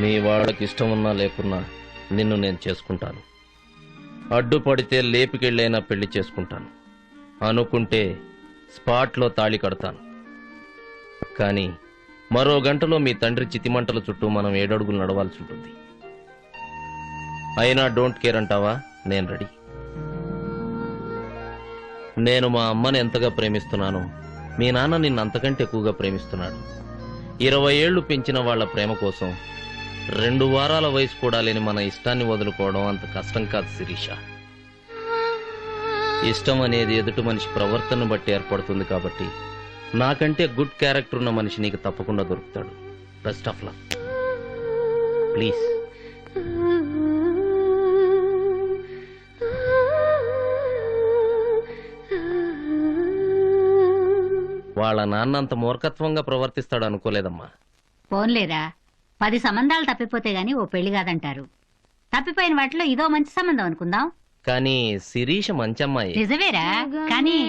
మీ వాళ్ళకి ఇష్టం ఉన్నా లేకున్నా నిన్ను నేను చేసుకుంటాను. అడ్డుపడితే లేపికెళ్ళైనా పెళ్ళి చేసుకుంటాను. అనుకుంటే స్పాట్లో తాళి కడతాను. కానీ మరో గంటలో మీ తండ్రి చితిమంటల చుట్టూ మనం ఏడడుగులు నడవాల్సి ఉంటుంది. అయినా డోంట్ కేర్ అంటావా? నేను రెడీ. నేను మా అమ్మని ఎంతగా ప్రేమిస్తున్నానో మీ నాన్న నిన్నంతకంటే ఎక్కువగా ప్రేమిస్తున్నాడు. ఇరవై ఏళ్ళు పెంచిన వాళ్ళ ప్రేమ కోసం రెండు వారాల వయసు కూడా లేని మన ఇష్టాన్ని వదులుకోవడం అంత కష్టం కాదు శిరీష. ఇష్టం అనేది ఎదుటి మనిషి ప్రవర్తన బట్టి ఏర్పడుతుంది కాబట్టి నాకంటే గుడ్ క్యారెక్టర్ ఉన్న మనిషి నీకు తప్పకుండా దొరుకుతాడు. బెస్ట్ ఆఫ్ లక్ ప్లీజ్ వాళ్ళ నాన్న అంత మూర్ఖత్వంగా ప్రవర్తిస్తాడు అనుకోలేదమ్మా. పోన్లేరా? పది సంబంధాలు తప్పిపోతే గాని ఓ పెళ్ళి కాదంటారు. తప్పిపోయిన వాటిలో ఇదో మంచి సంబంధం అనుకుందాం. కానీ శిరీష మంచి అమ్మాయి నిజమేరా కానీ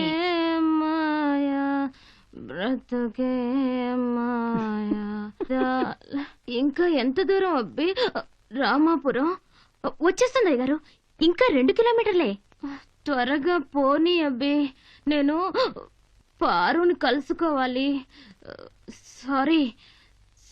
బ్రతుకే ఇంకా ఎంత దూరం అబ్బి? రామాపురం? వచ్చేస్తుంది గారు ఇంకా రెండు కిలోమీటర్లే. త్వరగా పోనీ అబ్బి. నేను పారుని కలుసుకోవాలి. సారీ.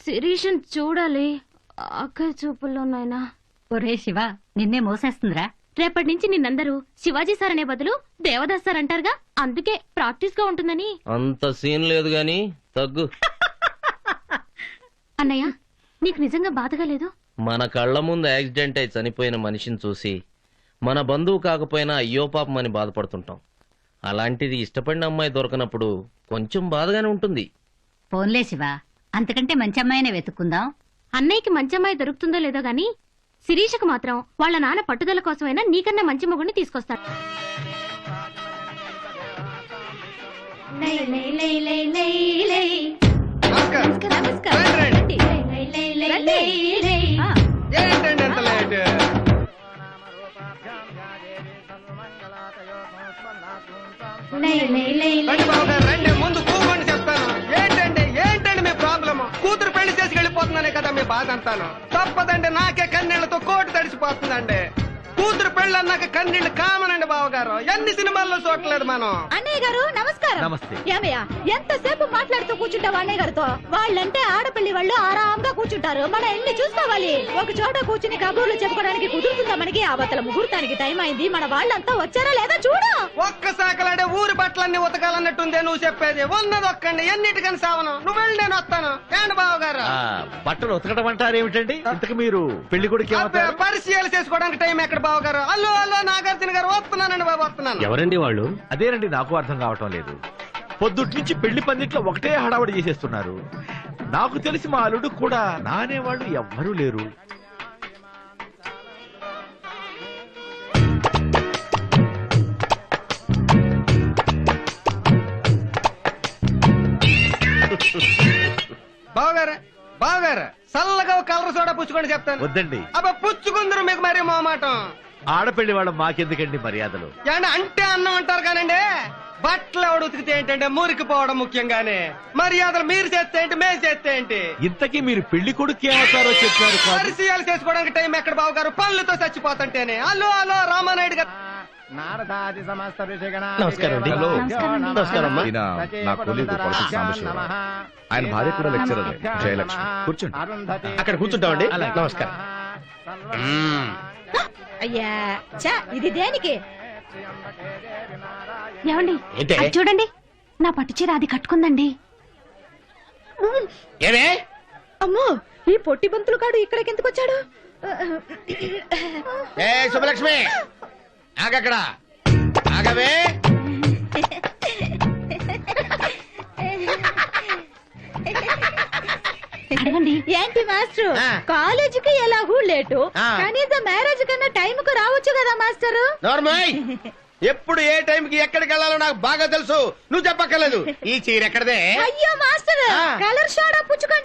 శిరీష్ చూడాలి. ఆకలి చూపుల్లో నాయనా. ఒరే శివ నిన్నే మోసేస్తుందిరా. రేపటి నుంచి నిన్నందరూ శివాజీ సార్ అనే బదులు దేవదాస్ సార్ అంటారుగా? అందుకే ప్రాక్టీస్గా ఉంటుందని. అంత సీన్ లేదు గాని తగ్గు. అన్నయ్య నీకు నిజంగా బాధగా లేదు? మన కళ్ళ ముందు యాక్సిడెంట్ అయి చనిపోయిన మనిషిని చూసి మన బంధువు కాకపోయినా అయ్యో పాపం అని బాధపడుతుంటాం. అలాంటిది ఇష్టపడిన అమ్మాయి దొరకనప్పుడు కొంచెం బాధగానే ఉంటుంది. పోన్లే శివ అంతకంటే మంచి అమ్మాయినే వెతుక్కుందాం. అన్నయ్యకి మంచి అమ్మాయి దొరుకుతుందో లేదో గాని శిరీషకు మాత్రం వాళ్ళ నాన్న పట్టుదల కోసమైనా నీకన్నా మంచి మొగుడిని తీసుకొస్తాడు. ఆ, కదా అంతాను తప్పదండి నాకే కన్నీళ్ళతో కోటి తడిసిపోతుందండి. కూతురు పెళ్ళి అన్నాక కన్నీళ్ళు కామనండి బావగారు. ఎన్ని సినిమాల్లో చూడలేదు మనం. అన్నయ్య గారు నమస్కారం. నమస్తే. ఏమయ్య ఎంతసేపు మాట్లాడుతూ కూర్చుంటావు అన్నయ్య గారితో? వాళ్ళంటే ఆడపిల్లి వాళ్ళు ఆరాంగా కూర్చుంటారు. మనం ఎన్ని చూసుకోవాలి. ఒక చోట కూర్చుని కబుర్లు చెప్పుకోవడానికి కుదురుతుందా మనకి? అవతల ముహూర్తానికి టైం అయింది. మన వాళ్ళంతా వచ్చారా లేదా చూడు. ఒక్క సాకలాడే ఊరి బట్టలన్నీ ఉతకాలన్నట్టుందే నువ్వు చెప్పేది. ఉన్నది ఒక్కండి. ఎన్నిటికని సావను. నువ్వు వెళ్ళి నేను వస్తాను. ఏంటి బావగారు? ఆ, బట్టలు ఉతకడం అంటారు ఏమిటండి? ఇంతకు మీరు పెళ్ళి కొడుకు అబ్బే, పరిచయాలు చేసుకోవడానికి టైం ఎక్కడ బావగారు? అల్లు అల్లు నాగార్జున గారు వస్తున్నానండి బాబు వస్తున్నాను. ఎవరండి వాళ్ళు? అదేనండి నాకు అర్థం కావటం లేదు. పొద్దుటి నుంచి పెళ్ళి పందిట్లో ఒకటే హడావడి చేసేస్తున్నారు. నాకు తెలిసి మా అల్లుడు కూడా నానే వాళ్ళు ఎవ్వరూ లేరు. బావగారు బావగారు చల్లగా కలర్ సోడా పుచ్చుకొని చెప్తాను. వద్దండి. అబ్బా పుచ్చుకుందరు మీకు మరి మోమాటం ఆడపెళ్ళి వాళ్ళ మాకెందుకండి మర్యాదలు? అంటే అన్నం అంటారు కానండి. బట్టలు ఎవడు ఉతికితే ఏంటంటే మురికి పోవడం ముఖ్యంగానే. మర్యాదలు మీరు చేస్తే ఏంటి మేము చేస్తే ఏంటి? ఇంతకీ మీరు పెళ్ళి కొడుకు ఏమవుతారో చెప్పారు కాదు? పరిచయాలు చేసుకోవడానికి టైం ఎక్కడ బావగారు? పళ్ళుతో చచ్చిపోతుంటేనే. అల్లు అల్లు రామానాయుడు గారు. నమస్కారం అండి. హలో. నమస్కారం అమ్మా. ఈయన నా కొలీగ్ పొలిటిక్స్ సాంబశివరావు. ఆయన భార్య కూడా లెక్చరర్ జయలక్ష్మి. కూర్చోండి. అక్కడ కూర్చుంటామండి. నమస్కారం. అయ్యా చా ఇది దేనికి? ఏమండి? ఏంటే? అది చూడండి. నా పట్టు చీర అది కట్టుకుందండి. ఏమే? అమ్మో! ఈ పొట్టి బంతులు కాడు ఇక్కడికి ఎందుకు వచ్చాడు? ఏ శుభలక్ష్మి ఆగక్కడ. ఆగవే. మాస్టర్. కాలేజీకి ఎలాగూ లేటు. కనీసం మ్యారేజ్ కన్నా టైం కు రావచ్చు కదా మాస్టరు? నోర్మాయ్! ఎప్పుడు ఏ టైంకి ఎక్కడికి వెళ్ళాలో నాకు బాగా తెలుసు. నువ్వు చెప్పక్కర్లేదు. ఈ చీర ఎక్కడదే? అయ్యో మాస్టర్. కలర్ షోడా మాస్టర్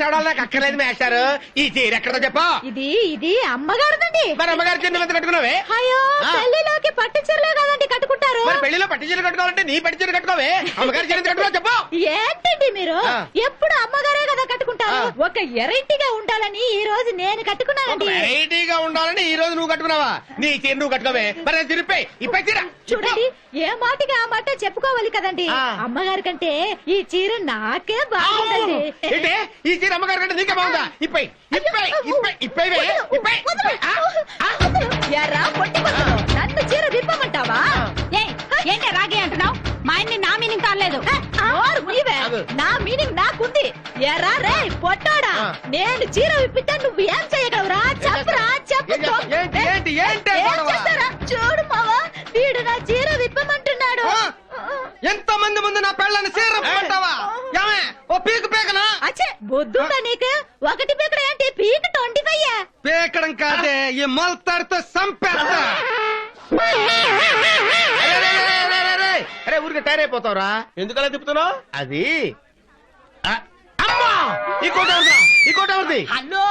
చూడాలి నాకు అక్కర్లేదు మేస్టారు. ఈ చీర ఎక్కడదో చెప్పా. ఇది ఇది అమ్మగారిదండి. మరి అమ్మగారి చీర ఎంత కట్టుకున్నావే? అయ్యో. పెళ్ళిలోకి పట్టు చీరలే కదండి కట్టుకుంటారు. మరి పెళ్ళిలో పట్టు చీర కట్టుకోవాలంటే నీ పట్టు చీర కట్టుకోవే. అమ్మగారి చీర కట్టుకున్నావు చెప్పు. ఏంటండి మీరు. ఎప్పుడు అమ్మగారే కదా కట్టుకుంటారు. ఒక ఎరైటీగా ఉండాలని ఈ రోజు నేను కట్టుకున్నానండి. వెరైటీగా ఉండాలని ఈ రోజు నువ్వు కట్టుకున్నావా? నీ చీర నువ్వు కట్టుకోవే? మరి తిరిపే ఇప్పై చీర. చూడండి ఏ మాటగా ఆ మాట చెప్పుకోవాలి కదండి. అమ్మగారి కంటే ఈ చీర నాకే బాగుందండి. ఏంటే? ఈ చీర అమ్మగారి కంటే నీకే బాగుందా? ఇప్పై ఇప్పై ఇప్పై ఇప్పై ఇప్పై? ఎరా నన్ను చీర విప్పమంటావా? ఏయ్, ఏంటి రాగి అంటున్నావు? మా ఆయన్ని నా మీనింగ్. ఆగు. నా మీనింగ్ నాకుంది. ఎరా రే పొట్టాడా. నేను చీర విప్పితే నువ్వు ఏం చేయగలవురా ఏంటి? ఏంటి? ఏంటి? ఏం గొడవ? చేస్తారా? చూడు మావా. వీడు నా చీర విప్పమంటున్నాడు. ఆ? ఎంత మంది ముందు నా పెళ్ళని చీర పట్టావా ఏమే? ఓ పీకు పీకనా? అచ్చే బొద్దుందా నీకు? ఒకటి పీకడ ఏంటి? పీక ట్వంటీ పీకడం కాదే ఈ మొలతాడితో సంపేస్తా. అరే, అరే, అరే, అరే, అరే, అరే. అరే ఊరికి టైర్ అయిపోతావురా ఎందుకలా తిప్పుతున్నావు? అది. ఆ, అమ్మా! ఈ కోట ఎవరిదా? ఈ కోట ఎవరిది? హలో.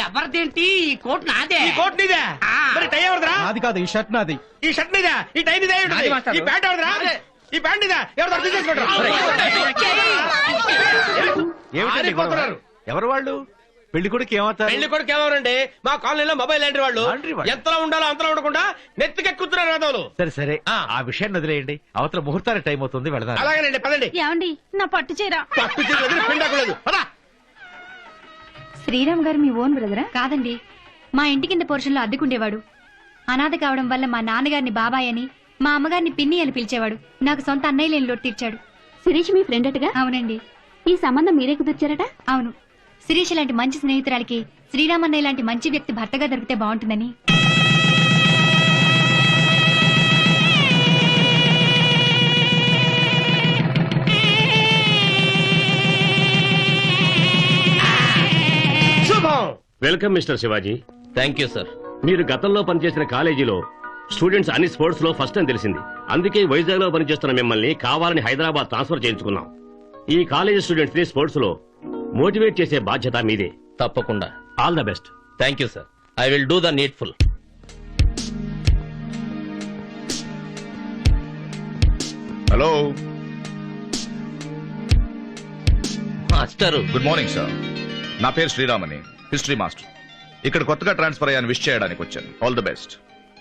ఎవరిదేంటి ఈ కోట్ నాదే ఈ కోట్ నీదే ఆ. మరి టై ఎవరిదిరా అది కాదు ఈ షర్ట్ నాది ఈ షర్ట్ నీదా ఈ టై నీదే? నాది మాస్టారు. ఈ ప్యాంట్ ఎవరిదిరా ఈ ప్యాంట్ నీదా ఎవరు తీసేసుకుంటారు ఏమిటండి గొడవ? ఆరిపోతున్నారు. ఎవరు వాళ్ళు పెళ్ళి కొడుకు ఏమవుతారు పెళ్ళి కొడుకు ఎవరండి మా కాలనీలో మొబైల్ లాంటి వాళ్ళు లాంటి వాళ్ళు? ఎంతలో ఉండాలో అంతలో ఉండకుండా నెత్తికెక్కుతున్నారు రథంలో సరే సరే ఆ. ఆ విషయాన్ని వదిలేయండి అవతల ముహూర్తానికి టైం అవుతుంది వెళదాం అలాగేనండి పదండి ఏమండి నా పట్టు చీర పట్టు చీర వదిలి పిండాకులేదు పదా శ్రీరామ్ గారు మీ ఓన్ బ్రదరా? కాదండి. మా ఇంటి కింద పోర్షన్లో అద్దెకుండేవాడు. అనాథ కావడం వల్ల మా నాన్నగారిని బాబాయ్ అని మా అమ్మగారిని పిన్ని అని పిలిచేవాడు. నాకు సొంత అన్నయ్య లేని లోటు తీర్చాడు. శిరీష్ మీ ఫ్రెండ్ అటగా? అవునండి. ఈ సంబంధం మీరే కుదిర్చారట? అవును. శిరీష్ లాంటి మంచి స్నేహితురాలికి శ్రీరామన్నయ్య లాంటి మంచి వ్యక్తి భర్తగా దొరికితే బాగుంటుందని. Welcome mister Shivaji. Thank you sir మీరు గతంలో పనిచేసిన కాలేజీలో స్టూడెంట్స్ అన్ని స్పోర్ట్స్లో ఫస్ట్ అని తెలిసింది. అందుకే వైజాగ్లో పనిచేస్తున్న మిమ్మల్ని కావాలని హైదరాబాద్ ట్రాన్స్ఫర్ చేయించుకున్నాం. ఈ కాలేజీ స్టూడెంట్స్ని స్పోర్ట్స్లో మోటివేట్ చేసే బాధ్యత మీదే. తప్పకుండా. All the best thank you sir I will do the needful hello master good morning sir నా పేరు శ్రీరామని. History master. ఇక్కడ కొత్తగా ట్రాన్స్ఫర్ అయ్యాను విష్ చేయడానికి వచ్చాను. ఆల్ ది బెస్ట్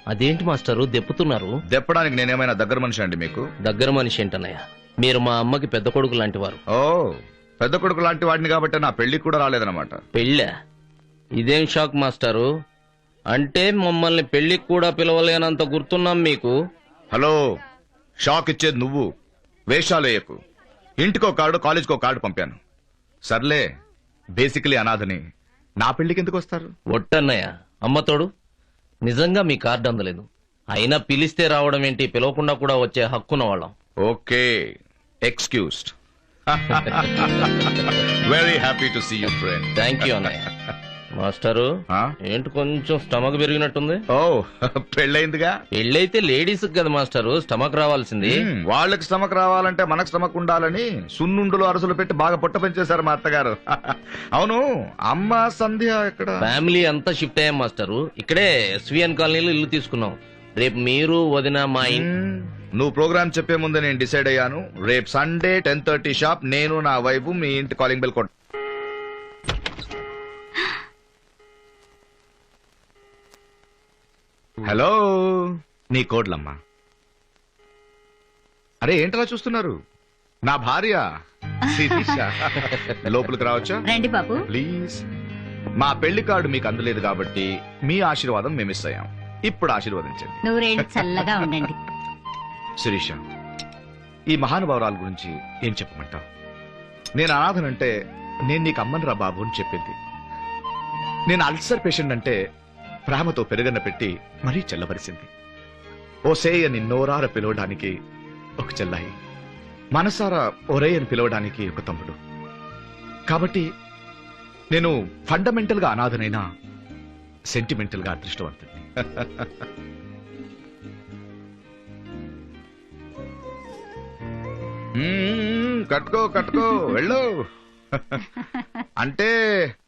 అదేంటి మాస్టరు? దెప్పుతున్నారు? దెప్పడానికి నేనేమైనా దగ్గర మనిషి అండి మీకు? దగ్గర మనిషి ఏంటన్నయ్య? మీరు మా అమ్మకి పెద్ద కొడుకు లాంటి వారు ఓ పెద్ద కొడుకు లాంటి వాడిని కాబట్టి నా పెళ్ళికి కూడా రాలేదన్నమాట. పెళ్ళా? ఇదేం షాక్ మాస్టారు? అంటే మమ్మల్ని పెళ్ళికి కూడా పిలవలేనంత గుర్తున్నాం మీకు. హలో షాక్ ఇచ్చేది నువ్వు. వేషాలు వేయకు. ఇంటికో కార్డు కాలేజ్కో కార్డు పంపాను. సర్లే బేసికలీ అనాథని. నా పెళ్ళికి ఎందుకు వస్తారు? ఒట్టన్నయ్య అమ్మతోడు నిజంగా మీ కార్డు అందలేదు. అయినా పిలిస్తే రావడం ఏంటి? పిలవకుండా కూడా వచ్చే హక్కున్న వాళ్ళం. Okay excused. Very happy to see you friend thank you అన్నయ్య. మాస్టరు? ఏంటి కొంచెం స్టమక్ పెరిగినట్టుంది? ఓ పెళ్ళయిందిగా? పెళ్ళైతే లేడీస్ కదా మాస్టరు స్టమక్ రావాల్సింది. వాళ్ళకి స్టమక్ రావాలంటే మనకు స్టమక్ ఉండాలని సున్నుండులు అరసులు పెట్టి బాగా పొట్ట పెంచేశారు మా అత్తగారు. అవును అమ్మ సంధ్య ఎక్కడ? ఫ్యామిలీ అంతా షిఫ్ట్ అయ్యాం మాస్టరు. ఇక్కడే ఎస్విఎన్ కాలనీలో ఇల్లు తీసుకున్నాం. రేపు మీరు వదిన మా నువ్వు ప్రోగ్రామ్ చెప్పే ముందు నేను డిసైడ్ అయ్యాను. రేపు సండే టెన్ థర్టీ షాప్ నేను నా వైపు మీ ఇంటి కాలింగ్ బెల్ కొట్ట హలో నీ కోడ్లమ్మా. అరే ఏంటలా చూస్తున్నారు? నా భార్య శిరీష. లోపలికి రావచ్చా? రండి బాబు. ప్లీజ్. మా పెళ్ళి కార్డు మీకు అందలేదు కాబట్టి మీ ఆశీర్వాదం మేము మిస్ అయ్యాం ఇప్పుడు ఆశీర్వదించండి. నూరేళ్ళు చల్లగా ఉండండి. శిరీష ఈ మహానుభావురాల గురించి ఏం చెప్పమంటావు? నేను అనాథనంటే నేను నీకు అమ్మను రా బాబు అని చెప్పింది. నేను అల్సర్ పేషెంట్ అంటే ప్రేమతో పెరగన పెట్టి మరీ చల్లబరిసింది. ఓసేయ అని నోరార పిలవడానికి ఒక చెల్లాయి. మనసారా ఒరే అని పిలవడానికి ఒక తమ్ముడు. కాబట్టి నేను ఫండమెంటల్గా అనాథనైనా సెంటిమెంటల్గా అదృష్టవంతుడిని. కట్టుకో కట్టుకో వెళ్ళు. అంటే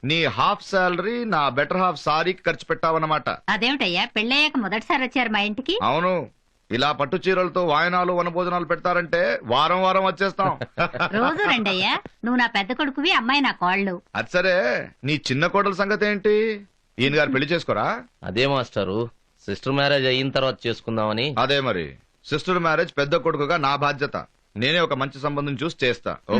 నీ హాఫ్ సాలరీ నా బెటర్ హాఫ్ సారీకి ఖర్చు పెట్టావన్నమాట. అదేమిటయ్యా? పెళ్ళయ్యాక మొదటిసారి వచ్చారు మా ఇంటికి? అవును. ఇలా పట్టు చీరలతో వాయనాలు వనభోజనాలు పెడతారంటే వారం వారం వచ్చేస్తాం. రోజు రండయ్యా. నువ్వు నా పెద్ద కొడుకువి అమ్మాయి నా కోళ్ళు. అది సరే. నీ చిన్న కోడల సంగతి ఏంటి? ఈయన గారు పెళ్ళి చేసుకోరా? అదే మాస్టారు. సిస్టర్ మ్యారేజ్ అయిన తర్వాత చేసుకుందామని. అదే మరి. సిస్టర్ మ్యారేజ్ పెద్ద కొడుకుగా నా బాధ్యత. నేనే ఒక మంచి సంబంధం చూసి చేస్తా. ఓకే?